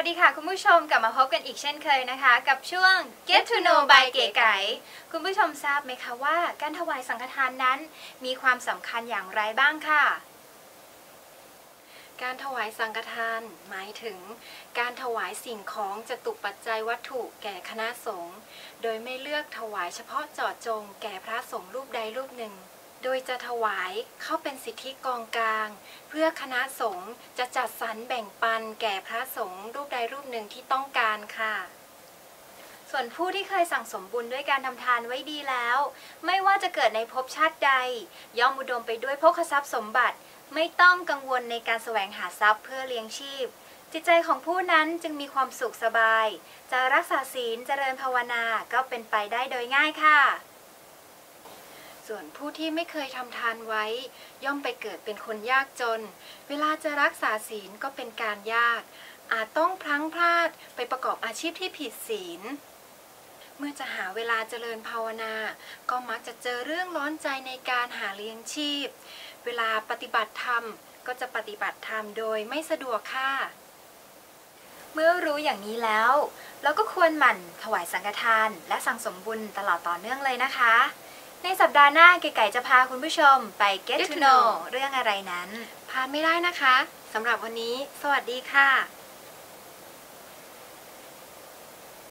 วัสดีค่ะคุณผู้ชมกลับมาพบกันอีกเช่นเคยนะคะ กับช่วง Get to know by เก๋ไก๋คุณผู้ชมทราบไหมคะว่า การถวายสังฆทานนั้น มีความสำคัญอย่างไรบ้างค่ะ การถวายสังฆทาน หมายถึง การถวายสิ่งของจตุปัจจัยวัตถุแก่คณะสงฆ์โดยไม่เลือกถวายเฉพาะเจาะจง แก่พระสงฆ์รูปใดรูปหนึ่ง โดยจะถวายเข้าเป็นสิทธิกองกลาง เพื่อคณะสงฆ์จะจัดสรรแบ่งปันแก่พระสงฆ์รูปใดรูปหนึ่งที่ต้องการค่ะ ส่วนผู้ที่เคยสั่งสมบุญด้วยการทำทานไว้ดีแล้ว ไม่ว่าจะเกิดในภพชาติใด ย่อมอุดมไปด้วยภคทรัพย์สมบัติ ไม่ต้องกังวลในการแสวงหาทรัพย์เพื่อเลี้ยงชีพจิตใจของผู้นั้นจึงมีความสุขสบาย จะรักษาศีลเจริญภาวนาก็เป็นไปได้โดยง่ายค่ะ ส่วนผู้ที่ไม่เคยทำทานไว้ ย่อมไปเกิดเป็นคนยากจน เวลาจะรักษาศีลก็เป็นการยาก อาจต้องพลั้งพลาดไปประกอบอาชีพที่ผิดศีล เมื่อจะหาเวลาเจริญภาวนา ก็มักจะเจอเรื่องร้อนใจในการหาเลี้ยงชีพ เวลาปฏิบัติธรรมก็จะปฏิบัติธรรมโดยไม่สะดวกค่ะ เมื่อรู้อย่างนี้แล้ว เราก็ควรหมั่นถวายสังฆทาน และสั่งสมบุญตลอดต่อเนื่องเลยนะคะ ในสัปดาห์หน้าเก๋ไก่จะพาคุณผู้ชมไป get Get to to know know เรื่องอะไรนั้นพลาดไม่ได้นะคะสำหรับวันนี้ สวัสดีค่ะ